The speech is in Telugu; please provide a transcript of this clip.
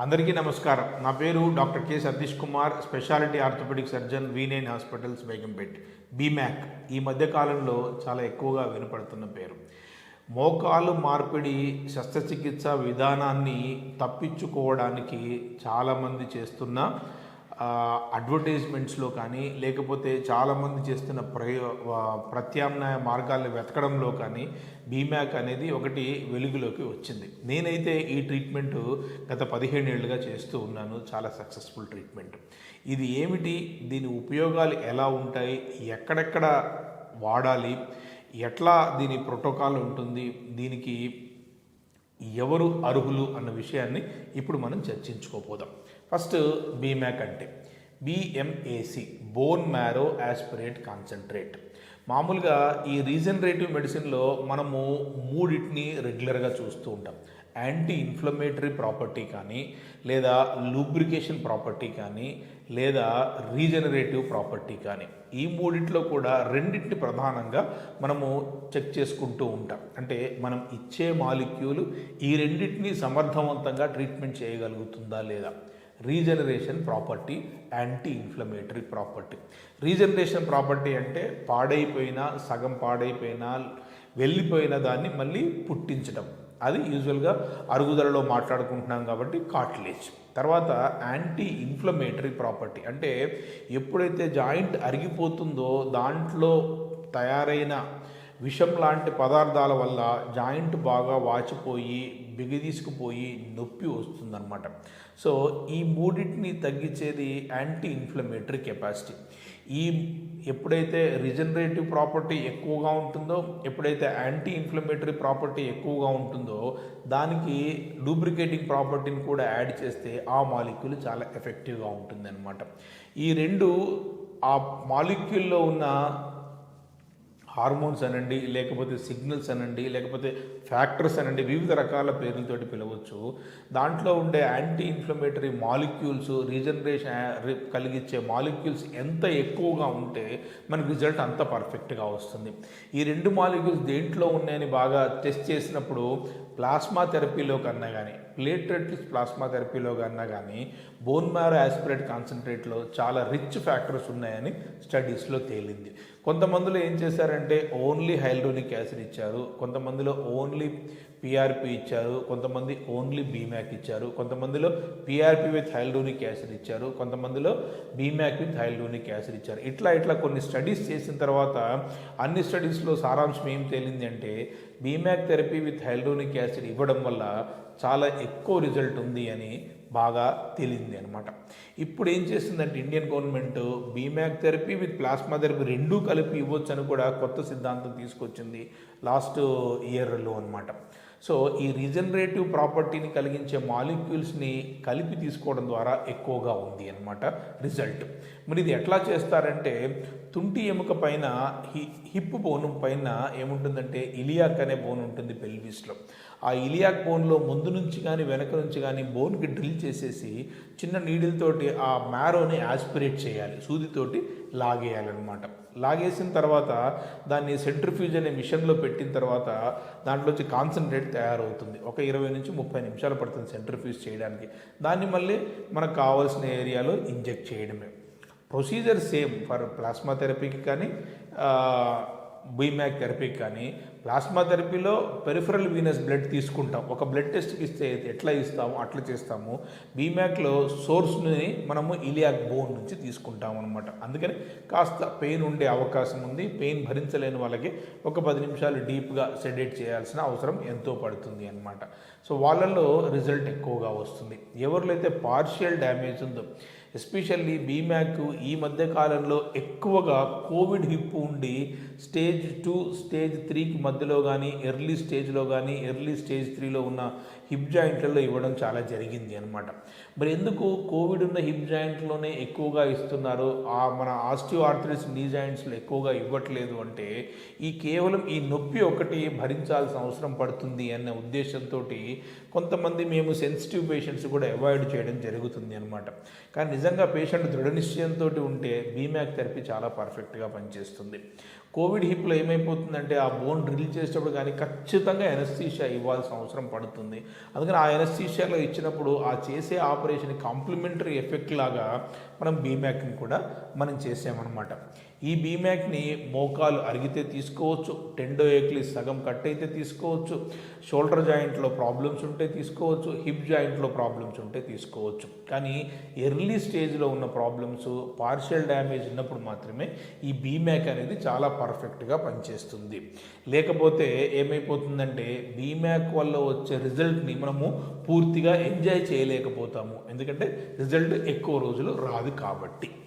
అందరికీ నమస్కారం. నా పేరు doctor K Satish Kumar speciality orthopaedic surgeon V nine hospitals Begumpet. BMAC ఈ మధ్యకాలంలో చాలా ఎక్కువగా వినపడుతున్న పేరు. మోకాలు మార్పిడి శస్త్రచికిత్స విధానాన్ని తప్పించుకోవడానికి చాలామంది చేస్తున్న అడ్వర్టైజ్మెంట్స్లో కానీ లేకపోతే చాలామంది చేస్తున్న ప్రయో ప్రత్యామ్నాయ మార్గాలను వెతకడంలో కానీ బీమ్యాక్ అనేది ఒకటి వెలుగులోకి వచ్చింది. నేనైతే ఈ ట్రీట్మెంట్ గత పదిహేను ఏళ్ళుగా చేస్తూ ఉన్నాను. చాలా సక్సెస్ఫుల్ ట్రీట్మెంట్ ఇది ఏమిటి? దీని ఉపయోగాలు ఎలా ఉంటాయి? ఎక్కడెక్కడ వాడాలి? ఎట్లా దీని ప్రోటోకాల్ ఉంటుంది? దీనికి ఎవరు అర్హులు అన్న విషయాన్ని ఇప్పుడు మనం చర్చించుకోపోదాం ఫస్ట్ బీమ్యాక్ అంటే BMAC bone marrow aspirate concentrate. మామూలుగా ఈ రీజనరేటివ్ మెడిసిన్లో మనము మూడింటిని రెగ్యులర్గా చూస్తూ ఉంటాం. యాంటీ ఇన్ఫ్లమేటరీ ప్రాపర్టీ కానీ లేదా లూబ్రికేషన్ ప్రాపర్టీ కానీ లేదా రీజనరేటివ్ ప్రాపర్టీ కానీ ఈ మూడిట్లో కూడా రెండింటిని ప్రధానంగా మనము చెక్ చేసుకుంటూ ఉంటాం. అంటే మనం ఇచ్చే మాలిక్యూలు ఈ రెండింటిని సమర్థవంతంగా ట్రీట్మెంట్ చేయగలుగుతుందా లేదా? Regeneration property anti inflammatory property regeneration property అంటే పాడైపోయిన సగం పాడైపోయిన వెళ్ళిపోయిన దాన్ని మళ్ళీ పుట్టించడం అది యూజువల్గా అరుగుదలలో మాట్లాడుకుంటున్నాం కాబట్టి కాట్లేజ్ తర్వాత యాంటీ ఇన్ఫ్లమేటరీ ప్రాపర్టీ అంటే ఎప్పుడైతే జాయింట్ అరిగిపోతుందో దాంట్లో తయారైన విషం లాంటి పదార్థాల వల్ల జాయింట్ బాగా వాచిపోయి బిగదీసుకుపోయి నొప్పి వస్తుందన్నమాట. సో ఈ మూడింటిని తగ్గించేది యాంటీ ఇన్ఫ్లమేటరీ కెపాసిటీ ఈ ఎప్పుడైతే రిజనరేటివ్ ప్రాపర్టీ ఎక్కువగా ఉంటుందో ఎప్పుడైతే యాంటీ ఇన్ఫ్లమేటరీ ప్రాపర్టీ ఎక్కువగా ఉంటుందో దానికి లూబ్రికేటింగ్ ప్రాపర్టీని కూడా యాడ్ చేస్తే ఆ మాలిక్యూల్ చాలా ఎఫెక్టివ్గా ఉంటుంది ఈ రెండు ఆ మాలిక్యూల్లో ఉన్న హార్మోన్స్ అనండి లేకపోతే సిగ్నల్స్ అనండి లేకపోతే ఫ్యాక్టర్స్ అనండి వివిధ రకాల పేర్లతోటి పిలవచ్చు. దాంట్లో ఉండే యాంటీ ఇన్ఫ్లమేటరీ మాలిక్యూల్స్ రీజనరేషన్ కలిగించే మాలిక్యూల్స్ ఎంత ఎక్కువగా ఉంటే మనకి రిజల్ట్ అంత పర్ఫెక్ట్గా వస్తుంది. ఈ రెండు మాలిక్యూల్స్ దేంట్లో ఉన్నాయని బాగా టెస్ట్ చేసినప్పుడు ప్లాస్మా థెరపీలో కన్నా కానీ ప్లేట్లెట్స్ ప్లాస్మా థెరపీలో కన్నా కానీ బోన్ మ్యారో యాస్పిరేట్ కాన్సన్ట్రేట్లో చాలా రిచ్ ఫ్యాక్టర్స్ ఉన్నాయని స్టడీస్లో తేలింది. కొంతమందిలో ఏం చేశారంటే ఓన్లీ హైల్రోనిక్ యాసిడ్ ఇచ్చారు. కొంతమందిలో ఓన్లీ పీఆర్పీ ఇచ్చారు కొంతమంది ఓన్లీ బీమ్యాక్ ఇచ్చారు కొంతమందిలో పీఆర్పీ విత్ హైల్డూనిక్ యాసిడ్ ఇచ్చారు కొంతమందిలో బీమ్యాక్ విత్ హైల్రోనిక్ యాసిడ్ ఇచ్చారు. ఇట్లా ఇట్లా కొన్ని స్టడీస్ చేసిన తర్వాత అన్ని స్టడీస్లో సారాంశం ఏం తేలింది అంటే BMAC therapy with hyaluronic acid ఇవ్వడం వల్ల చాలా ఎక్కువ రిజల్ట్ ఉంది అని బాగా తేలింది అనమాట ఇప్పుడు ఏం చేస్తుందంటే Indian government BMAC therapy with plasma therapy రెండూ కలిపి ఇవ్వచ్చు అని కూడా కొత్త సిద్ధాంతం తీసుకొచ్చింది లాస్ట్ ఇయర్లో అనమాట సో ఈ రీజనరేటివ్ ప్రాపర్టీని కలిగించే మాలిక్యూల్స్ని కలిపి తీసుకోవడం ద్వారా ఎక్కువగా ఉంది అనమాట రిజల్ట్. మరి ఇది ఎట్లా చేస్తారంటే తుంటి ఎముక పైన హి హిప్ బోన్ పైన ఏముంటుందంటే ఇలియాక్ అనే బోన్ ఉంటుంది పెల్విస్లో. ఆ ఇలియాక్ బోన్లో ముందు నుంచి కానీ వెనక నుంచి కానీ బోన్కి డ్రిల్ చేసేసి చిన్న నీడిల్తోటి ఆ మ్యారోని యాస్పిరేట్ చేయాలి సూదితోటి లాగేయాలన్నమాట. లాగేసిన తర్వాత దాన్ని సెంట్రిఫ్యూజ్ అనే మిషన్లో పెట్టిన తర్వాత దాంట్లోంచి కాన్సన్ట్రేట్ తయారవుతుంది. ఒక ఇరవై నుంచి ముప్పై నిమిషాలు పడుతుంది సెంట్రిఫ్యూజ్ చేయడానికి. దాన్ని మళ్ళీ మనకు కావాల్సిన ఏరియాలో ఇంజెక్ట్ చేయడమే. ప్రొసీజర్ సేమ్ ఫర్ ప్లాస్మా థెరపీకి కానీ బీమ్యాక్ థెరపీకి కానీ ప్లాస్మా థెరపీలో పెరిఫరల్ వీనస్ బ్లడ్ తీసుకుంటాం. ఒక బ్లడ్ టెస్ట్కి ఇస్తే ఎట్లా ఇస్తాము అట్లా చేస్తాము. బీమ్యాక్లో సోర్స్ని మనము ఇలియాక్ బోన్ నుంచి తీసుకుంటాం అనమాట అందుకని కాస్త పెయిన్ ఉండే అవకాశం ఉంది. పెయిన్ భరించలేని వాళ్ళకి ఒక పది నిమిషాలు డీప్గా సెడేట్ చేయాల్సిన అవసరం ఎంతో పడుతుంది అనమాట సో వాళ్ళల్లో రిజల్ట్ ఎక్కువగా వస్తుంది. ఎవరిలో అయితే పార్షియల్ డ్యామేజ్ ఉందో ఎస్పెషల్లీ బీమ్యాక్ ఈ మధ్య కాలంలో ఎక్కువగా కోవిడ్ హిప్ ఉండి స్టేజ్ టూ స్టేజ్ త్రీకి మధ్యలో కానీ ఎర్లీ స్టేజ్లో కానీ ఎర్లీ స్టేజ్ త్రీలో ఉన్న హిప్ జాయింట్లలో ఇవ్వడం చాలా జరిగింది అనమాట మరి ఎందుకు కోవిడ్ ఉన్న హిప్ జాయింట్లోనే ఎక్కువగా ఇస్తున్నారు ఆ మన ఆస్టియో ఆర్థరిస్ నీ జాయింట్స్లో ఎక్కువగా ఇవ్వట్లేదు అంటే ఈ కేవలం ఈ నొప్పి ఒకటి భరించాల్సిన అవసరం పడుతుంది అన్న ఉద్దేశంతో కొంతమంది మేము సెన్సిటివ్ పేషెంట్స్ కూడా అవాయిడ్ చేయడం జరుగుతుంది అనమాట కానీ నిజంగా పేషెంట్ దృఢ నిశ్చయంతో ఉంటే బీమ్యాక్ థెరపీ చాలా పర్ఫెక్ట్గా పనిచేస్తుంది. కోవిడ్ హిప్లో ఏమైపోతుందంటే ఆ బోన్ డ్రిల్ చేసేటప్పుడు కానీ ఖచ్చితంగా ఎనస్థీషియా ఇవ్వాల్సిన అవసరం పడుతుంది. అందుకని ఆ ఎనస్థీషియాలో ఇచ్చినప్పుడు ఆ చేసే ఆపరేషన్ కాంప్లిమెంటరీ ఎఫెక్ట్ లాగా మనం బీమ్యాక్ని కూడా మనం చేసామన్నమాట. ఈ బీమ్యాక్ని మోకాలు అరిగితే తీసుకోవచ్చు టెండో ఏక్లిస్ సగం కట్ అయితే తీసుకోవచ్చు షోల్డర్ జాయింట్లో ప్రాబ్లమ్స్ ఉంటే తీసుకోవచ్చు హిప్ జాయింట్లో ప్రాబ్లమ్స్ ఉంటే తీసుకోవచ్చు. కానీ ఎర్లీ స్టేజ్లో ఉన్న ప్రాబ్లమ్స్ పార్షియల్ డ్యామేజ్ ఉన్నప్పుడు మాత్రమే ఈ బీమ్యాక్ అనేది చాలా పర్ఫెక్ట్గా పనిచేస్తుంది. లేకపోతే ఏమైపోతుందంటే బీమ్యాక్ వల్ల వచ్చే రిజల్ట్ని మనము పూర్తిగా ఎంజాయ్ చేయలేకపోతాము. ఎందుకంటే రిజల్ట్ ఎక్కువ రోజులు రాదు కాబట్టి.